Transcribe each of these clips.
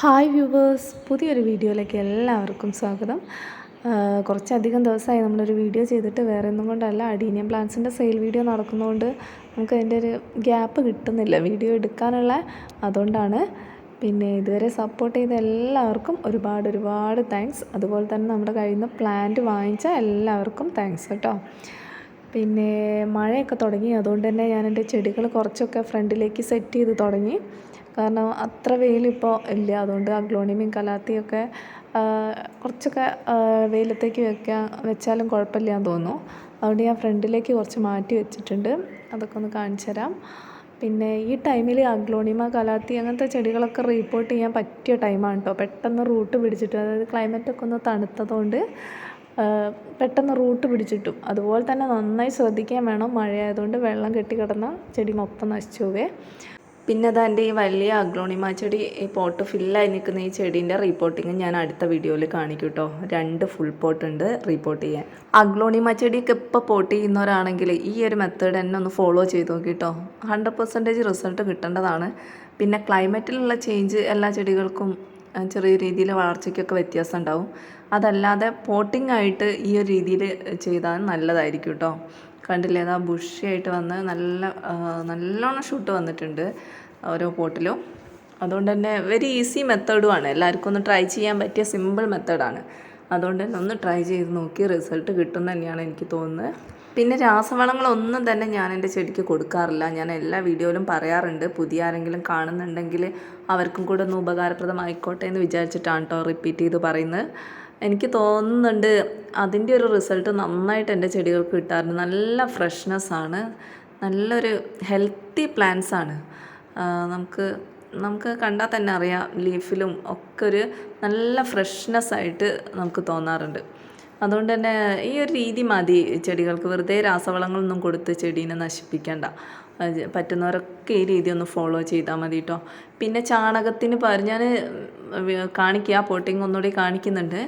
Hi viewers പുതിയൊരു വീഡിയോയിലേക്ക് എല്ലാവർക്കും സ്വാഗതം. കുറച്ചധികം ദിവസമായി നമ്മളൊരു വീഡിയോ ചെയ്തിട്ട് വേറെ ഒന്നും കൊണ്ടല്ല അഡീനിയം പ്ലാന്റ്സിന്റെ സെയിൽ വീഡിയോ നടക്കുന്നതുകൊണ്ട് നമുക്ക് അതിന്റെ ഒരു ഗ്യാപ്പ് കിട്ടുന്നില്ല. വീഡിയോ എടുക്കാനുള്ള അതുകൊണ്ടാണ്. പിന്നെ ഇതുവരെ സപ്പോർട്ട് ചെയ്ത എല്ലാവർക്കും ഒരുപാട് ഒരുപാട് താങ്ക്സ് അതുപോലെ തന്നെ നമ്മുടെ കയ്യിൽ നിന്ന് പ്ലാന്റ് വാങ്ങിച്ച എല്ലാവർക്കും താങ്ക്സ് കേട്ടോ. പിന്നെ മഴയൊക്കെ തുടങ്ങി. അതുകൊണ്ട് തന്നെ ഞാൻ എന്റെ ചെടികൾ കുറച്ചൊക്കെ ഫ്രണ്ടിലേക്ക് സെറ്റ് ചെയ്ത് തുടങ്ങി. കാരണം അത്ര വെയിലിപ്പോൾ ഇല്ല. അതുകൊണ്ട് അഗ്ലോണിമയും കലാത്തിയൊക്കെ കുറച്ചൊക്കെ വെയിലത്തേക്ക് വെക്കാൻ വെച്ചാലും കുഴപ്പമില്ല എന്ന് തോന്നുന്നു. അതുകൊണ്ട് ഞാൻ ഫ്രണ്ടിലേക്ക് കുറച്ച് മാറ്റി വെച്ചിട്ടുണ്ട്. അതൊക്കെ ഒന്ന് കാണിച്ചു തരാം. പിന്നെ ഈ ടൈമിൽ അഗ്ലോണിമ കലാത്തി അങ്ങനത്തെ ചെടികളൊക്കെ റീപ്പോർട്ട് ചെയ്യാൻ പറ്റിയ ടൈമാണ് കേട്ടോ. പെട്ടെന്ന് റൂട്ട് പിടിച്ചിട്ട് അതായത് ക്ലൈമറ്റൊക്കെ ഒന്ന് തണുത്തതുകൊണ്ട് പെട്ടെന്ന് റൂട്ട് പിടിച്ചിട്ടും. അതുപോലെ തന്നെ നന്നായി ശ്രദ്ധിക്കാൻ വേണം. മഴയായതുകൊണ്ട് വെള്ളം കെട്ടി കിടന്ന ചെടി മൊത്തം നശിച്ചു പോവേ. പിന്നെ അതാ എന്റെ ഈ വലിയ അഗ്ലോണിമ ചെടി ഈ പോട്ട് ഫില്ലായി നിൽക്കുന്ന ഈ ചെടീന്റെ റീപ്പോർട്ടിങ് ഞാൻ അടുത്ത വീഡിയോയിൽ കാണിക്കും കേട്ടോ രണ്ട് ഫുൾ പോട്ട് ഉണ്ട് റീപ്പോർട്ട് ചെയ്യാൻ. അഗ്ലോണിമ ചെടിയൊക്കെ ഇപ്പോൾ പോട്ട് ചെയ്യുന്നവരാണെങ്കിൽ ഈ ഒരു മെത്തേഡ് എന്നെ ഒന്ന് ഫോളോ ചെയ്ത് നോക്കി കേട്ടോ ഹൺഡ്രഡ് പെർസെന്റേജ് റിസൾട്ട് കിട്ടേണ്ടതാണ്. പിന്നെ ക്ലൈമറ്റിലുള്ള ചേഞ്ച് എല്ലാ ചെടികൾക്കും ചെറിയ രീതിയിൽ വളർച്ചയ്ക്കൊക്കെ വ്യത്യാസം ഉണ്ടാവും. അതല്ലാതെ പോട്ടിംഗ് ആയിട്ട് ഈ ഒരു രീതിയിൽ ചെയ്താൽ നല്ലതായിരിക്കും കേട്ടോ കണ്ടില്ലേ അതാ ബുഷിയായിട്ട് വന്ന് നല്ല നല്ലോണം ഷൂട്ട് വന്നിട്ടുണ്ട് ഓരോ പോട്ടിലും അതുകൊണ്ട് തന്നെ വെരി ഈസി മെത്തേഡുമാണ് എല്ലാവർക്കും ഒന്ന് ട്രൈ ചെയ്യാൻ പറ്റിയ സിമ്പിൾ മെത്തേഡാണ് അതുകൊണ്ട് തന്നെ ഒന്ന് ട്രൈ ചെയ്ത് നോക്കി റിസൾട്ട് കിട്ടും തന്നെയാണ് എനിക്ക് തോന്നുന്നത്. പിന്നെ രാസവളങ്ങളൊന്നും തന്നെ ഞാൻ എന്റെ ചെടിക്ക് കൊടുക്കാറില്ല. ഞാൻ എല്ലാ വീഡിയോയിലും പറയാറുണ്ട്. പുതിയ ആരെങ്കിലും കാണുന്നുണ്ടെങ്കിൽ അവർക്കും കൂടെ ഒന്ന് ഉപകാരപ്രദമായിക്കോട്ടെ എന്ന് വിചാരിച്ചിട്ടാണ് കേട്ടോ റിപ്പീറ്റ് ചെയ്ത് പറയുന്നത്. എനിക്ക് തോന്നുന്നുണ്ട് അതിന്റെ ഒരു റിസൾട്ട് നന്നായിട്ട് എന്റെ ചെടികൾക്ക് കിട്ടാറുണ്ട്. നല്ല ഫ്രഷ്നെസ് ആണ്. നല്ലൊരു ഹെൽത്തി പ്ലാന്റ്സ് ആണ്. നമുക്ക് നമുക്ക് കണ്ടാൽ തന്നെ അറിയാം ലീഫിലും ഒക്കെ ഒരു നല്ല ഫ്രഷ്നെസ് ആയിട്ട് നമുക്ക് തോന്നാറുണ്ട്. അതുകൊണ്ട് തന്നെ ഈ ഒരു രീതി മതി. ചെടികൾക്ക് വെറുതെ രാസവളങ്ങളൊന്നും കൊടുത്ത് ചെടീനെ നശിപ്പിക്കേണ്ട. പറ്റുന്നവരൊക്കെ ഈ രീതി ഒന്ന് ഫോളോ ചെയ്താൽ മതി കേട്ടോ പിന്നെ ചാണകത്തിന് പകരം ഞാൻ കാണിക്കുക പോട്ടിങ് ഒന്നുകൂടി കാണിക്കുന്നുണ്ട്.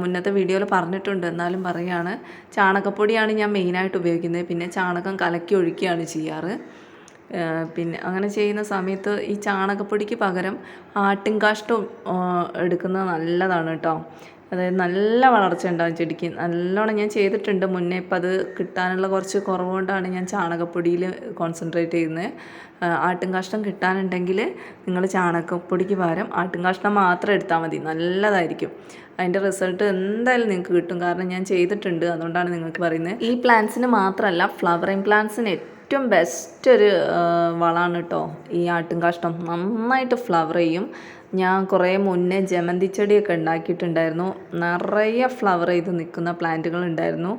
മുന്നത്തെ വീഡിയോയിൽ പറഞ്ഞിട്ടുണ്ട്. എന്നാലും പറയുകയാണ് ചാണകപ്പൊടിയാണ് ഞാൻ മെയിനായിട്ട് ഉപയോഗിക്കുന്നത്. പിന്നെ ചാണകം കലക്കി ഒഴിക്കുകയാണ് ചെയ്യാറ്. പിന്നെ അങ്ങനെ ചെയ്യുന്ന സമയത്ത് ഈ ചാണകപ്പൊടിക്ക് പകരം ആട്ടിൻകാഷ്ടം എടുക്കുന്നത് നല്ലതാണ് കേട്ടോ അതായത് നല്ല വളർച്ച ഉണ്ടാവും ചെടിക്ക്. നല്ലോണം ഞാൻ ചെയ്തിട്ടുണ്ട്. മുന്നേ ഇപ്പം അത് കിട്ടാനുള്ള കുറച്ച് കുറവുകൊണ്ടാണ് ഞാൻ ചാണകപ്പൊടിയിൽ കോൺസെൻട്രേറ്റ് ചെയ്യുന്നത്. ആട്ടും കാഷ്ടം കിട്ടാനുണ്ടെങ്കിൽ നിങ്ങൾ ചാണകപ്പൊടിക്ക് പകരം ആട്ടും കാഷ്ടം മാത്രം എടുത്താൽ മതി. നല്ലതായിരിക്കും. അതിന്റെ റിസൾട്ട് എന്തായാലും നിങ്ങൾക്ക് കിട്ടും. കാരണം ഞാൻ ചെയ്തിട്ടുണ്ട്. അതുകൊണ്ടാണ് നിങ്ങൾക്ക് പറയുന്നത്. ഈ പ്ലാന്റ്സിന് മാത്രമല്ല ഫ്ലവറിങ് പ്ലാന്റ്സിന് ഏറ്റവും ബെസ്റ്റ് ഒരു വളമാണ് കേട്ടോ ഈ ആട്ടും കാഷ്ടം നന്നായിട്ട് ഫ്ലവർ ചെയ്യും. ഞാൻ കുറേ മുന്നേ ജമന്തി ചെടിയൊക്കെ ഉണ്ടാക്കിയിട്ടുണ്ടായിരുന്നു. നിറയെ ഫ്ലവർ ചെയ്ത് നിൽക്കുന്ന പ്ലാന്റുകൾ ഉണ്ടായിരുന്നു.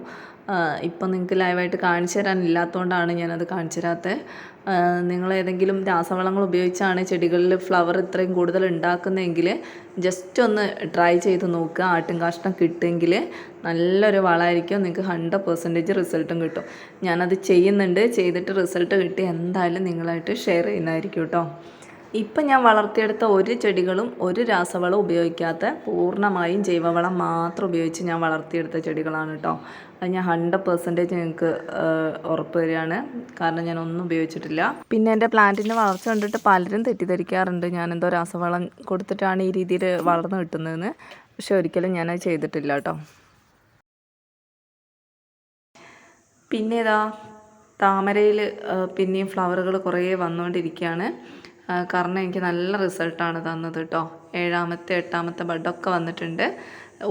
ഇപ്പം നിങ്ങൾക്ക് ലൈവായിട്ട് കാണിച്ചു തരാനില്ലാത്തതുകൊണ്ടാണ് ഞാനത് കാണിച്ചു തരാത്തത് നിങ്ങൾ ഏതെങ്കിലും രാസവളങ്ങൾ ഉപയോഗിച്ചാണ് ചെടികളിൽ ഫ്ലവർ ഇത്രയും കൂടുതൽ ഉണ്ടാക്കുന്നതെങ്കിൽ ജസ്റ്റ് ഒന്ന് ട്രൈ ചെയ്ത് നോക്കുക ആട്ടും കാഷ്ടം കിട്ടുമെങ്കിൽ നല്ലൊരു വളമായിരിക്കും. നിങ്ങൾക്ക് ഹൺഡ്രഡ് പെർസെന്റേജ് റിസൾട്ടും കിട്ടും. ഞാനത് ചെയ്യുന്നുണ്ട്. ചെയ്തിട്ട് റിസൾട്ട് കിട്ടി എന്തായാലും നിങ്ങളായിട്ട് ഷെയർ ചെയ്യുന്നതായിരിക്കും കേട്ടോ ഇപ്പം ഞാൻ വളർത്തിയെടുത്ത ഒരു ചെടികളും ഒരു രാസവളം ഉപയോഗിക്കാത്ത പൂർണമായും ജൈവവളം മാത്രം ഉപയോഗിച്ച് ഞാൻ വളർത്തിയെടുത്ത ചെടികളാണ് കേട്ടോ. അത് ഞാൻ ഹൺഡ്രഡ് പെർസെന്റേജ് നിങ്ങൾക്ക് ഉറപ്പ് തരികയാണ്. കാരണം ഞാൻ ഒന്നും ഉപയോഗിച്ചിട്ടില്ല. പിന്നെ എന്റെ പ്ലാന്റിന്റെ വളർച്ച കണ്ടിട്ട് പലരും തെറ്റിദ്ധരിക്കാറുണ്ട്. ഞാൻ എന്തോ രാസവളം കൊടുത്തിട്ടാണ് ഈ രീതിയിൽ വളർന്നു കിട്ടുന്നതെന്ന്. പക്ഷെ ഒരിക്കലും ഞാൻ അത് ചെയ്തിട്ടില്ല കേട്ടോ. പിന്നെ ഇതാ താമരയിൽ പിന്നെയും ഫ്ലവറുകൾ കുറേ വന്നുകൊണ്ടിരിക്കുകയാണ് കാരണം എനിക്ക് നല്ല റിസൾട്ടാണ് തന്നത് കേട്ടോ ഏഴാമത്തെ എട്ടാമത്തെ ബഡൊക്കെ വന്നിട്ടുണ്ട്.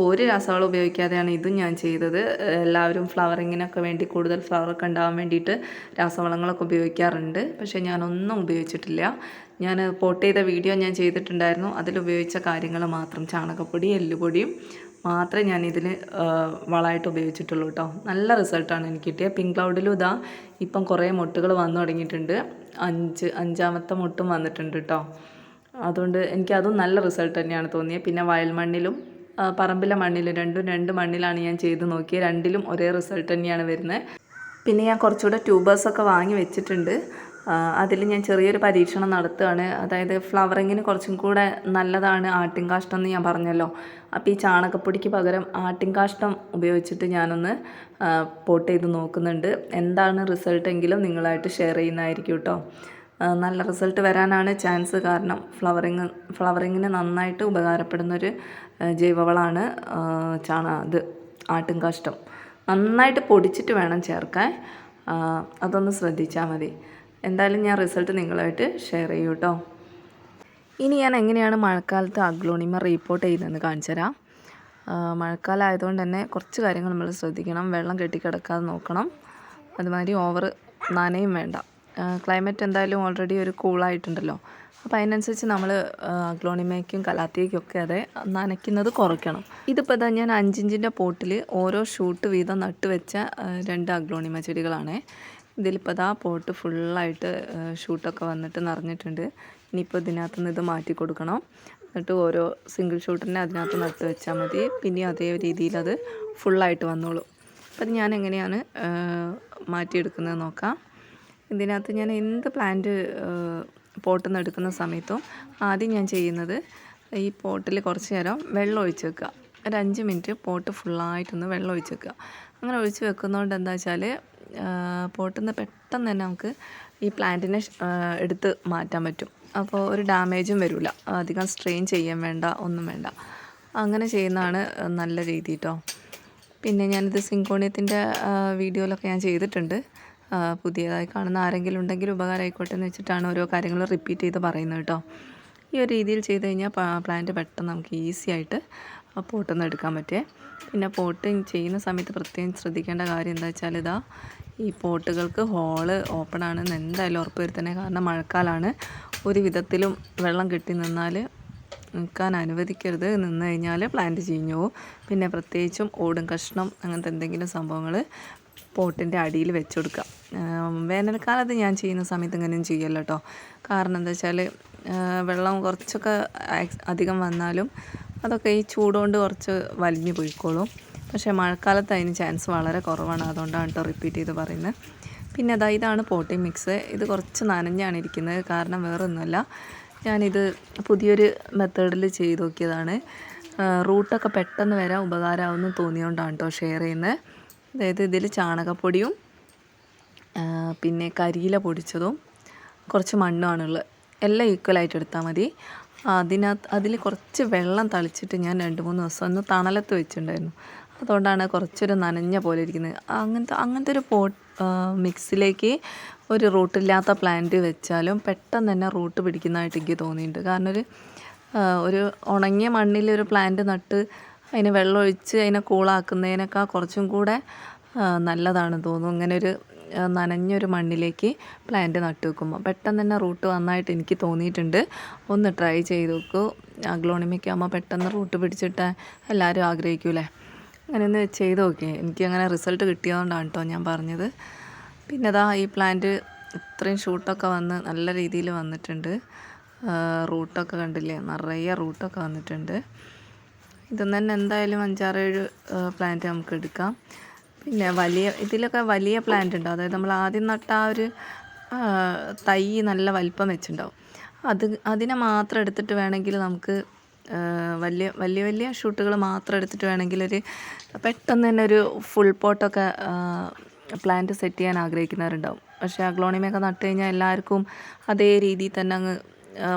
ഒരു രാസവളം ഉപയോഗിക്കാതെയാണ് ഇതും ഞാൻ ചെയ്തത്. എല്ലാവരും ഫ്ലവറിങ്ങിനൊക്കെ വേണ്ടി കൂടുതൽ ഫ്ലവറൊക്കെ ഉണ്ടാകാൻ വേണ്ടിയിട്ട് രാസവളങ്ങളൊക്കെ ഉപയോഗിക്കാറുണ്ട്. പക്ഷേ ഞാനൊന്നും ഉപയോഗിച്ചിട്ടില്ല. ഞാൻ പോട്ട് ചെയ്ത വീഡിയോ ഞാൻ ചെയ്തിട്ടുണ്ടായിരുന്നു. അതിലുപയോഗിച്ച കാര്യങ്ങൾ മാത്രം ചാണകപ്പൊടി എല്ലുപൊടിയും മാത്രമേ ഞാൻ ഇതിൽ വളമായിട്ട് ഉപയോഗിച്ചിട്ടുള്ളൂ കേട്ടോ നല്ല റിസൾട്ടാണ് എനിക്ക് കിട്ടിയത്. പിങ്ക് ക്ലൗഡിലും ഇതാ ഇപ്പം കുറേ മുട്ടുകൾ വന്നു തുടങ്ങിയിട്ടുണ്ട്. അഞ്ച് അഞ്ചാമത്തെ മുട്ടും വന്നിട്ടുണ്ട് കേട്ടോ അതുകൊണ്ട് എനിക്ക് എനിക്കതും നല്ല റിസൾട്ട് തന്നെയാണ് തോന്നിയത് പിന്നെ വയൽ മണ്ണിലും പറമ്പിലെ മണ്ണിലും രണ്ടും രണ്ട് മണ്ണിലാണ് ഞാൻ ചെയ്ത് നോക്കിയത് രണ്ടിലും ഒരേ റിസൾട്ട് തന്നെയാണ് വരുന്നത്. പിന്നെ ഞാൻ കുറച്ചുകൂടെ ട്യൂബേഴ്സൊക്കെ വാങ്ങി വെച്ചിട്ടുണ്ട്. അതിൽ ഞാൻ ചെറിയൊരു പരീക്ഷണം നടത്തുകയാണ്. അതായത് ഫ്ലവറിങ്ങിന് കുറച്ചും കൂടെ നല്ലതാണ് ആട്ടിൻകാഷ്ടം എന്ന് ഞാൻ പറഞ്ഞല്ലോ. അപ്പോൾ ഈ ചാണകപ്പൊടിക്ക് പകരം ആട്ടിൻകാഷ്ടം ഉപയോഗിച്ചിട്ട് ഞാനൊന്ന് പോട്ട് ചെയ്ത് നോക്കുന്നുണ്ട്. എന്താണ് റിസൾട്ട് എങ്കിലും നിങ്ങളായിട്ട് ഷെയർ ചെയ്യുന്നതായിരിക്കും കേട്ടോ നല്ല റിസൾട്ട് വരാനാണ് ചാൻസ് കാരണം ഫ്ലവറിങ് ഫ്ലവറിങ്ങിന് നന്നായിട്ട് ഉപകാരപ്പെടുന്നൊരു ജൈവവളമാണ് ചാണ ഇത് ആട്ടിൻ കാഷ്ടം നന്നായിട്ട് പൊടിച്ചിട്ട് വേണം ചേർക്കാൻ. അതൊന്ന് ശ്രദ്ധിച്ചാൽ മതി. എന്തായാലും ഞാൻ റിസൾട്ട് നിങ്ങളുമായിട്ട് ഷെയർ ചെയ്യും കേട്ടോ ഇനി ഞാൻ എങ്ങനെയാണ് മഴക്കാലത്ത് അഗ്ലോണിമ റിപ്പോർട്ട് ചെയ്യുന്നതെന്ന് കാണിച്ചു തരാം. മഴക്കാലമായതുകൊണ്ട് തന്നെ കുറച്ച് കാര്യങ്ങൾ നമ്മൾ ശ്രദ്ധിക്കണം. വെള്ളം കെട്ടിക്കിടക്കാതെ നോക്കണം. അതുമാതിരി ഓവർ നനയും വേണ്ട. ക്ലൈമറ്റ് എന്തായാലും ഓൾറെഡി ഒരു കൂളായിട്ടുണ്ടല്ലോ അപ്പോൾ അതിനനുസരിച്ച് നമ്മൾ അഗ്ലോണിമയ്ക്കും കലാത്തിയയ്ക്കും ഒക്കെ അതെ നനയ്ക്കുന്നത് കുറയ്ക്കണം. ഇതിപ്പോൾ തന്നെ ഞാൻ അഞ്ചിഞ്ചിന്റെ പോട്ടിൽ ഓരോ ഷൂട്ട് വീതം നട്ടുവെച്ച രണ്ട് അഗ്ലോണിമ ചെടികളാണേ. ഇതിലിപ്പോൾ ഇതാ പോട്ട് ഫുള്ളായിട്ട് ഷൂട്ടൊക്കെ വന്നിട്ട് നിറഞ്ഞിട്ടുണ്ട്. ഇനിയിപ്പോൾ ഇതിനകത്ത് നിന്ന് ഇത് മാറ്റി കൊടുക്കണം. എന്നിട്ട് ഓരോ സിംഗിൾ ഷൂട്ടിനെ അതിനകത്ത് നട്ട് വെച്ചാൽ മതി. പിന്നെ അതേ രീതിയിൽ അത് ഫുള്ളായിട്ട് വന്നോളും. അപ്പം ഞാൻ എങ്ങനെയാണ് മാറ്റിയെടുക്കുന്നത് നോക്കാം. ഇതിനകത്ത് ഞാൻ എന്ത് പ്ലാന്റ് പോട്ടിൽ നിന്ന് എടുക്കുന്ന സമയത്തും ആദ്യം ഞാൻ ചെയ്യുന്നത് ഈ പോട്ടിൽ കുറച്ച് നേരം വെള്ളം ഒഴിച്ച് വെക്കുക. ഒരു അഞ്ച് മിനിറ്റ് പോട്ട് ഫുള്ളായിട്ടൊന്ന് വെള്ളം ഒഴിച്ച് വെക്കുക. അങ്ങനെ ഒഴിച്ച് വെക്കുന്നതുകൊണ്ട് എന്താ വെച്ചാൽ പോട്ടിൽ പെട്ടെന്ന് തന്നെ നമുക്ക് ഈ പ്ലാന്റിനെ എടുത്ത് മാറ്റാൻ പറ്റും. അപ്പോൾ ഒരു ഡാമേജും വരില്ല അധികം സ്ട്രെയിൻ ചെയ്യാൻ വേണ്ട ഒന്നും വേണ്ട. അങ്ങനെ ചെയ്യുന്നതാണ് നല്ല രീതി കേട്ടോ പിന്നെ ഞാനിത് സിങ്കോണിയത്തിന്റെ വീഡിയോയിലൊക്കെ ഞാൻ ചെയ്തിട്ടുണ്ട്. പുതിയതായി കാണുന്ന ആരെങ്കിലും ഉണ്ടെങ്കിൽ ഉപകാരമായിക്കോട്ടെ എന്ന് വെച്ചിട്ടാണ് ഓരോ കാര്യങ്ങൾ റിപ്പീറ്റ് ചെയ്ത് പറയുന്നത് കേട്ടോ ഈ ഒരു രീതിയിൽ ചെയ്ത് കഴിഞ്ഞാൽ പ്ലാന്റ് പെട്ടെന്ന് നമുക്ക് ഈസി ആയിട്ട് പോട്ടിൽ പോട്ടൊന്നും എടുക്കാൻ പറ്റേ പിന്നെ പോട്ട് ചെയ്യുന്ന സമയത്ത് പ്രത്യേകം ശ്രദ്ധിക്കേണ്ട കാര്യം എന്താ വെച്ചാൽ ഇതാ ഈ പോട്ടുകൾക്ക് ഹോൾ ഓപ്പൺ ആണെന്ന് എന്തായാലും ഉറപ്പ് വരുത്തണേ. കാരണം മഴക്കാലമാണ് ഒരു വിധത്തിലും വെള്ളം കെട്ടി നിന്നാൽ നിൽക്കാൻ അനുവദിക്കരുത്. നിന്ന് കഴിഞ്ഞാൽ പ്ലാന്റ് ചീഞ്ഞു പോകും പിന്നെ പ്രത്യേകിച്ചും ഓടും കഷ്ണം അങ്ങനത്തെ എന്തെങ്കിലും സംഭവങ്ങൾ പോട്ടിന്റെ അടിയിൽ വെച്ച് കൊടുക്കുക വേനൽക്കാലത്ത് ഞാൻ ചെയ്യുന്ന സമയത്ത് ഇങ്ങനെയും ചെയ്യല്ലോ കേട്ടോ കാരണം എന്താ വെച്ചാൽ വെള്ളം കുറച്ചൊക്കെ അധികം വന്നാലും അതൊക്കെ ഈ ചൂടുകൊണ്ട് കുറച്ച് വലിഞ്ഞു പോയിക്കോളും. പക്ഷേ മഴക്കാലത്ത് അതിന് ചാൻസ് വളരെ കുറവാണ്. അതുകൊണ്ടാണ് കേട്ടോ റിപ്പീറ്റ് ചെയ്ത് പറയുന്നത് പിന്നെ അതാ ഇതാണ് പോട്ടി മിക്സ്. ഇത് കുറച്ച് നനഞ്ഞാണ് ഇരിക്കുന്നത്. കാരണം വേറെ ഒന്നുമല്ല ഞാനിത് പുതിയൊരു മെത്തേഡിൽ ചെയ്ത് നോക്കിയതാണ്. റൂട്ടൊക്കെ പെട്ടെന്ന് വരാൻ ഉപകാരമാവുമെന്ന് തോന്നിയോണ്ടാണ് കേട്ടോ ഷെയർ ചെയ്യുന്നത് അതായത് ഇതിൽ ചാണകപ്പൊടിയും പിന്നെ കരിയില പൊടിച്ചതും കുറച്ച് മണ്ണുമാണുള്ളത് എല്ലാം ഈക്വലായിട്ട് എടുത്താൽ മതി. അതിനകത്ത് അതിൽ കുറച്ച് വെള്ളം തളിച്ചിട്ട് ഞാൻ രണ്ട് മൂന്ന് ദിവസം ഒന്ന് തണലത്ത് വെച്ചിട്ടുണ്ടായിരുന്നു. അതുകൊണ്ടാണ് കുറച്ചൊരു നനഞ്ഞ പോലെ ഇരിക്കുന്നത്. അങ്ങനത്തെ അങ്ങനത്തെ ഒരു പോ മിക്സിലേക്ക് ഒരു റൂട്ടില്ലാത്ത പ്ലാന്റ് വെച്ചാലും പെട്ടെന്ന് തന്നെ റൂട്ട് പിടിക്കുന്നതായിട്ട് എനിക്ക് തോന്നിയിട്ടുണ്ട്. കാരണം ഒരു ഒരു ഉണങ്ങിയ മണ്ണിൽ ഒരു പ്ലാന്റ് നട്ട് അതിനെ വെള്ളം ഒഴിച്ച് അതിനെ കൂളാക്കുന്നതിനേക്കാൾ കുറച്ചും കൂടെ നല്ലതാണ് തോന്നുന്നു. ഇങ്ങനെ ഒരു നനഞ്ഞൊരു മണ്ണിലേക്ക് പ്ലാന്റ് നട്ടു വെക്കുമ്പോൾ പെട്ടെന്ന് തന്നെ റൂട്ട് വന്നായിട്ട് എനിക്ക് തോന്നിയിട്ടുണ്ട്. ഒന്ന് ട്രൈ ചെയ്ത് നോക്കൂ. അഗ്ലോണിമയ്ക്ക് ആകുമ്പോൾ പെട്ടെന്ന് റൂട്ട് പിടിച്ചിട്ട് എല്ലാവരും ആഗ്രഹിക്കൂലേ? അങ്ങനെ ഒന്ന് ചെയ്ത് നോക്കി എനിക്ക് അങ്ങനെ റിസൾട്ട് കിട്ടിയതുകൊണ്ടാണ് കേട്ടോ ഞാൻ പറഞ്ഞത്. പിന്നെ അതാ ഈ പ്ലാന്റ് ഇത്രയും ഷൂട്ടൊക്കെ വന്ന് നല്ല രീതിയിൽ വന്നിട്ടുണ്ട്. റൂട്ടൊക്കെ കണ്ടില്ലേ? നിറയെ റൂട്ടൊക്കെ വന്നിട്ടുണ്ട്. ഇതൊന്നും തന്നെ എന്തായാലും അഞ്ചാറേഴ് പ്ലാന്റ് നമുക്ക് എടുക്കാം. പിന്നെ വലിയ ഇതിലൊക്കെ വലിയ പ്ലാന്റ് ഉണ്ടോ? അതായത് നമ്മൾ ആദ്യം നട്ട ആ ഒരു തൈ നല്ല വലിപ്പം വെച്ചിട്ടുണ്ടാവും. അത് അതിനെ മാത്രം എടുത്തിട്ട് വേണമെങ്കിൽ നമുക്ക് വലിയ വലിയ വലിയ ഷൂട്ടുകൾ മാത്രം എടുത്തിട്ട് വേണമെങ്കിൽ ഒരു പെട്ടെന്ന് തന്നെ ഒരു ഫുൾ പോട്ടൊക്കെ പ്ലാന്റ് സെറ്റ് ചെയ്യാൻ ആഗ്രഹിക്കുന്നവരുണ്ടാവും. പക്ഷേ അഗ്ലോണിമയൊക്കെ നട്ട് കഴിഞ്ഞാൽ എല്ലാവർക്കും അതേ രീതിയിൽ തന്നെ അങ്ങ്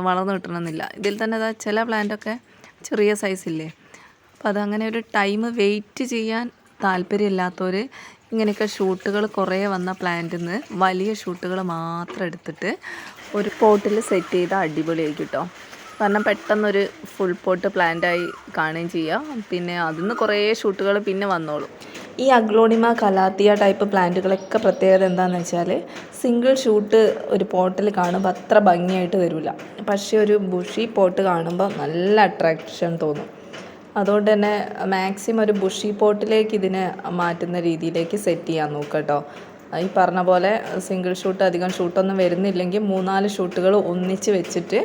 വളർന്നു കിട്ടണമെന്നില്ല. ഇതിൽ തന്നെ ചില പ്ലാന്റൊക്കെ ചെറിയ സൈസില്ലേ അപ്പോൾ അതങ്ങനെ ഒരു ടൈം വെയിറ്റ് ചെയ്യാൻ താല്പര്യമില്ലാത്തവർ ഇങ്ങനെയൊക്കെ ഷൂട്ടുകൾ കുറേ വന്ന പ്ലാന്റിൽ നിന്ന് വലിയ ഷൂട്ടുകൾ മാത്രം എടുത്തിട്ട് ഒരു പോട്ടിൽ സെറ്റ് ചെയ്താൽ അടിപൊളിയായിരിക്കും കേട്ടോ കാരണം പെട്ടെന്നൊരു ഫുൾ പോട്ട് പ്ലാന്റായി കാണുകയും ചെയ്യാം. പിന്നെ അതിൽ നിന്ന് കുറേ ഷൂട്ടുകൾ പിന്നെ വന്നോളും. ഈ അഗ്ലോണിമ കലാത്തിയ ടൈപ്പ് പ്ലാന്റുകളൊക്കെ പ്രത്യേകത എന്താണെന്ന് വെച്ചാൽ സിംഗിൾ ഷൂട്ട് ഒരു പോട്ടിൽ കാണുമ്പോൾ അത്ര ഭംഗിയായിട്ട് വരില്ല പക്ഷേ ഒരു ബുഷി പോട്ട് കാണുമ്പോൾ നല്ല അട്രാക്ഷൻ തോന്നും. അതുകൊണ്ട് തന്നെ മാക്സിമം ഒരു ബുഷി പോട്ടിലേക്ക് ഇതിനെ മാറ്റുന്ന രീതിയിലേക്ക് സെറ്റ് ചെയ്യാൻ നോക്കുക കേട്ടോ. ഈ പറഞ്ഞ പോലെ സിംഗിൾ ഷൂട്ട് അധികം ഷൂട്ടൊന്നും വരുന്നില്ലെങ്കിൽ മൂന്നാൽ ഷൂട്ടുകൾ ഒന്നിച്ച് വെച്ചിട്ട്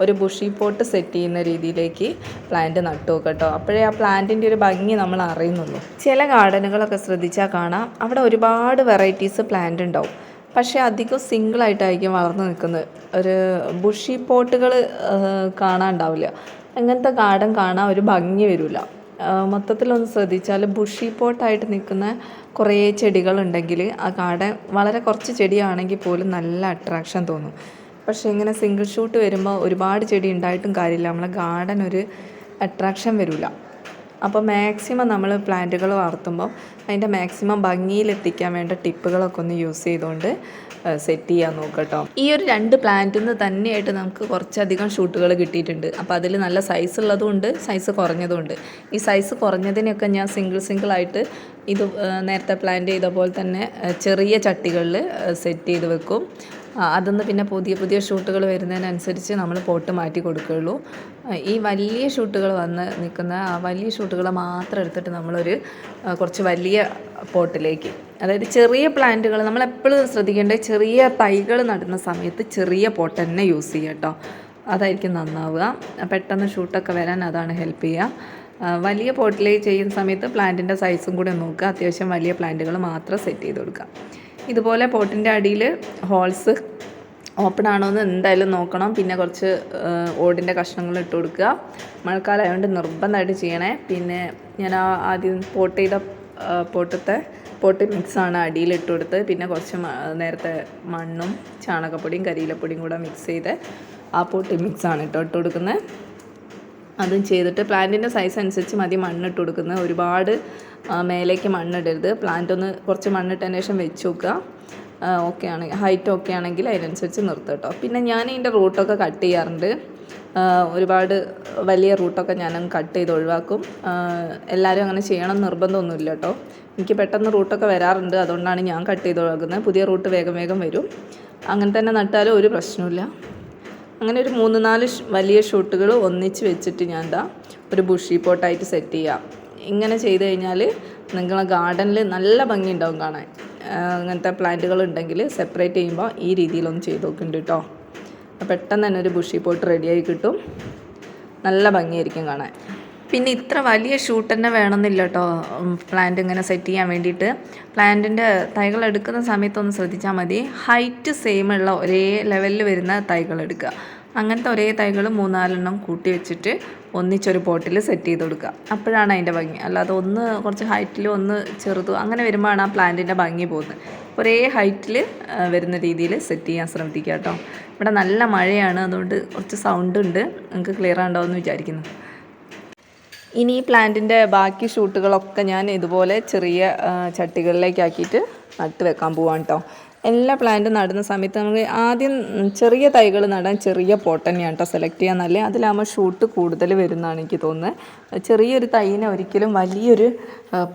ഒരു ബുഷി പോട്ട് സെറ്റ് ചെയ്യുന്ന രീതിയിലേക്ക് പ്ലാന്റ് നട്ടു കേട്ടോ. അപ്പോഴേ ആ പ്ലാന്റിന്റെ ഒരു ഭംഗി നമ്മൾ അറിയുന്നുള്ളൂ. ചില ഗാർഡനുകളൊക്കെ ശ്രദ്ധിച്ചാൽ കാണാം. അവിടെ ഒരുപാട് വെറൈറ്റീസ് പ്ലാന്റ് ഉണ്ടാവും. പക്ഷേ അധികം സിംഗിളായിട്ടായിരിക്കും വളർന്നു നിൽക്കുന്നത്. ഒരു ബുഷി പോട്ടുകൾ കാണാനുണ്ടാവില്ല അങ്ങനത്തെ ഗാർഡൻ കാണാൻ ഒരു ഭംഗി വരില്ല മൊത്തത്തിലൊന്ന് ശ്രദ്ധിച്ചാൽ ബുഷി പോട്ടായിട്ട് നിൽക്കുന്ന കുറേ ചെടികളുണ്ടെങ്കിൽ ആ ഗാർഡൻ വളരെ കുറച്ച് ചെടിയാണെങ്കിൽ പോലും നല്ല അട്രാക്ഷൻ തോന്നും. പക്ഷേ ഇങ്ങനെ സിംഗിൾ ഷൂട്ട് വരുമ്പോൾ ഒരുപാട് ചെടി ഉണ്ടായിട്ടും കാര്യമില്ല. നമ്മളെ ഗാർഡൻ ഒരു അട്രാക്ഷൻ വരില്ല അപ്പോൾ മാക്സിമം നമ്മൾ പ്ലാന്റുകൾ വളർത്തുമ്പോൾ അതിന്റെ മാക്സിമം ഭംഗിയിലെത്തിക്കാൻ വേണ്ട ടിപ്പുകളൊക്കെ ഒന്ന് യൂസ് ചെയ്തുകൊണ്ട് സെറ്റ് ചെയ്യാൻ നോക്കട്ടോ. കേട്ടോ ഈ ഒരു രണ്ട് പ്ലാന്റിൽ നിന്ന് തന്നെയായിട്ട് നമുക്ക് കുറച്ചധികം ഷൂട്ടുകൾ കിട്ടിയിട്ടുണ്ട്. അപ്പോൾ അതിൽ നല്ല സൈസ് ഉള്ളതുകൊണ്ട് സൈസ് കുറഞ്ഞതുകൊണ്ട് ഈ സൈസ് കുറഞ്ഞതിനൊക്കെ ഞാൻ സിംഗിൾ ആയിട്ട് ഇത് നേരത്തെ പ്ലാന്റ് ചെയ്ത പോലെ തന്നെ ചെറിയ ചട്ടികളിൽ സെറ്റ് ചെയ്ത് വെക്കും. അതൊന്ന് പിന്നെ പുതിയ പുതിയ ഷൂട്ടുകൾ വരുന്നതിനനുസരിച്ച് നമ്മൾ പോട്ട് മാറ്റി കൊടുക്കുകയുള്ളൂ. ഈ വലിയ ഷൂട്ടുകൾ വന്ന് നിൽക്കുന്ന ആ വലിയ ഷൂട്ടുകൾ മാത്രം എടുത്തിട്ട് നമ്മളൊരു കുറച്ച് വലിയ പോട്ടിലേക്ക്. അതായത് ചെറിയ പ്ലാന്റുകൾ നമ്മൾ എപ്പോഴും ശ്രദ്ധിക്കേണ്ടത് ചെറിയ തൈകൾ നടുന്ന സമയത്ത് ചെറിയ പോട്ട് തന്നെ യൂസ് ചെയ്യുക കേട്ടോ. അതായിരിക്കും നന്നാവുക. പെട്ടെന്ന് ഷൂട്ടൊക്കെ വരാൻ അതാണ് ഹെൽപ്പ് ചെയ്യുക. വലിയ പോട്ടിലേക്ക് ചെയ്യുന്ന സമയത്ത് പ്ലാന്റിന്റെ സൈസും കൂടെ നോക്കുക. അത്യാവശ്യം വലിയ പ്ലാന്റുകൾ മാത്രം സെറ്റ് ചെയ്ത് കൊടുക്കുക. ഇതുപോലെ പോട്ടിന്റെ അടിയിൽ ഹോൾസ് ഓപ്പൺ ആണോ എന്ന് എന്തായാലും നോക്കണം. പിന്നെ കുറച്ച് ഓടിന്റെ കഷ്ണങ്ങൾ ഇട്ട് കൊടുക്കുക. മഴക്കാലം ആയതുകൊണ്ട് നിർബന്ധമായിട്ട് ചെയ്യണേ. പിന്നെ ഞാൻ ആദ്യം പോട്ട് ചെയ്ത പോട്ടത്തെ പോട്ട് മിക്സാണ് അടിയിൽ ഇട്ട് കൊടുത്ത് പിന്നെ കുറച്ച് നേരത്തെ മണ്ണും ചാണകപ്പൊടിയും കരിയിലപ്പൊടിയും കൂടെ മിക്സ് ചെയ്ത് ആ പോട്ട് മിക്സാണ് ഇട്ടോ ഇട്ട് കൊടുക്കുന്നത്. അതും ചെയ്തിട്ട് പ്ലാന്റിന്റെ സൈസ് അനുസരിച്ച് മതി മണ്ണിട്ട് കൊടുക്കുന്നത്. ഒരുപാട് മേലേക്ക് മണ്ണിടരുത്. പ്ലാന്റ് ഒന്ന് കുറച്ച് മണ്ണിട്ടതിന് ശേഷം വെച്ച് നോക്കുക ഓക്കെ ആണെങ്കിൽ ഹൈറ്റ് ഓക്കെ ആണെങ്കിൽ അതിനനുസരിച്ച് നിർത്തുക കേട്ടോ പിന്നെ ഞാൻ ഇതിന്റെ റൂട്ടൊക്കെ കട്ട് ചെയ്യാറുണ്ട്. ഒരുപാട് വലിയ റൂട്ടൊക്കെ ഞാൻ കട്ട് ചെയ്ത് ഒഴിവാക്കും. എല്ലാവരും അങ്ങനെ ചെയ്യണം നിർബന്ധമൊന്നുമില്ല കേട്ടോ എനിക്ക് പെട്ടെന്ന് റൂട്ടൊക്കെ വരാറുണ്ട്. അതുകൊണ്ടാണ് ഞാൻ കട്ട് ചെയ്ത് ഒഴിവാക്കുന്നത്. പുതിയ റൂട്ട് വേഗം വേഗം വരും. അങ്ങനെ തന്നെ നട്ടാലും ഒരു പ്രശ്നമില്ല അങ്ങനെ ഒരു മൂന്ന് നാല് വലിയ ഷൂട്ടുകൾ ഒന്നിച്ച് വെച്ചിട്ട് ഞാൻ എന്താ ഒരു ബുഷി പോട്ടായിട്ട് സെറ്റ് ചെയ്യാം. ഇങ്ങനെ ചെയ്ത് കഴിഞ്ഞാൽ നിങ്ങളെ ഗാർഡനിൽ നല്ല ഭംഗി ഉണ്ടാവും കാണാൻ അങ്ങനത്തെ പ്ലാന്റുകൾ ഉണ്ടെങ്കിൽ സെപ്പറേറ്റ് ചെയ്യുമ്പോൾ ഈ രീതിയിലൊന്ന് ചെയ്ത് നോക്കുന്നുണ്ട് കേട്ടോ പെട്ടെന്ന് തന്നെ ഒരു ബുഷി പോട്ട് റെഡിയായി കിട്ടും. നല്ല ഭംഗിയായിരിക്കും കാണാൻ. പിന്നെ ഇത്ര വലിയ ഷൂട്ട് തന്നെ വേണമെന്നില്ല കേട്ടോ പ്ലാന്റ് ഇങ്ങനെ സെറ്റ് ചെയ്യാൻ വേണ്ടിയിട്ട്. പ്ലാന്റിന്റെ തൈകൾ എടുക്കുന്ന സമയത്തൊന്ന് ശ്രദ്ധിച്ചാൽ മതി. ഹൈറ്റ് സെയിം ഉള്ള ഒരേ ലെവലിൽ വരുന്ന തൈകൾ എടുക്കുക. അങ്ങനത്തെ ഒരേ തൈകൾ മൂന്നാലെണ്ണം കൂട്ടി വെച്ചിട്ട് ഒന്നിച്ചൊരു പോട്ടിൽ സെറ്റ് ചെയ്ത് കൊടുക്കുക. അപ്പോഴാണ് അതിന്റെ ഭംഗി. അല്ലാതെ ഒന്ന് കുറച്ച് ഹൈറ്റിൽ ഒന്ന് ചെറുതും അങ്ങനെ വരുമ്പോഴാണ് ആ പ്ലാന്റിന്റെ ഭംഗി പോകുന്നത്. ഒരേ ഹൈറ്റിൽ വരുന്ന രീതിയിൽ സെറ്റ് ചെയ്യാൻ ശ്രമിക്കുക കേട്ടോ. ഇവിടെ നല്ല മഴയാണ് അതുകൊണ്ട് കുറച്ച് സൗണ്ട് ഉണ്ട്. നിങ്ങൾക്ക് ക്ലിയർ ആണ്ടാവുമെന്ന് വിചാരിക്കുന്നു. ഇനി ഈ പ്ലാന്റിന്റെ ബാക്കി ഷൂട്ടുകളൊക്കെ ഞാൻ ഇതുപോലെ ചെറിയ ചട്ടികളിലേക്കാക്കിയിട്ട് നട്ട് വെക്കാൻ പോവാണ് കേട്ടോ. എല്ലാ പ്ലാന്റും നടുന്ന സമയത്ത് നമുക്ക് ആദ്യം ചെറിയ തൈകൾ നടാൻ ചെറിയ പോട്ട് തന്നെയാണ് കേട്ടോ സെലക്ട് ചെയ്യാൻ നല്ല അതിലാകുമ്പോൾ ഷൂട്ട് കൂടുതൽ വരുന്നതാണ് എനിക്ക് തോന്നുന്നത്. ചെറിയൊരു തൈനെ ഒരിക്കലും വലിയൊരു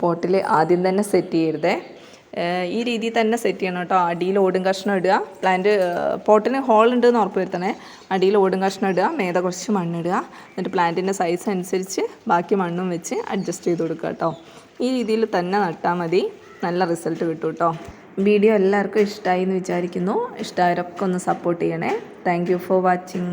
പോട്ടിൽ ആദ്യം തന്നെ സെറ്റ് ചെയ്യരുതേ. ഈ രീതിയിൽ തന്നെ സെറ്റ് ചെയ്യണം കേട്ടോ അടിയിൽ ഓടും കഷ്ണം ഇടുക. പ്ലാന്റ് പോട്ടിന് ഹോൾ ഉണ്ടെന്ന് ഉറപ്പ് വരുത്തണേ. അടിയിൽ ഓടും കഷ്ണം ഇടുക. മേത കുറച്ച് മണ്ണിടുക എന്നിട്ട് പ്ലാന്റിന്റെ സൈസ് അനുസരിച്ച് ബാക്കി മണ്ണും വെച്ച് അഡ്ജസ്റ്റ് ചെയ്ത് കൊടുക്കുക കേട്ടോ ഈ രീതിയിൽ തന്നെ നട്ടാൽ മതി. നല്ല റിസൾട്ട് കിട്ടും കേട്ടോ വീഡിയോ എല്ലാവർക്കും ഇഷ്ടമായി എന്ന് വിചാരിക്കുന്നു. ഇഷ്ടമായവരൊക്കെ ഒന്ന് സപ്പോർട്ട് ചെയ്യണേ. Thank for watching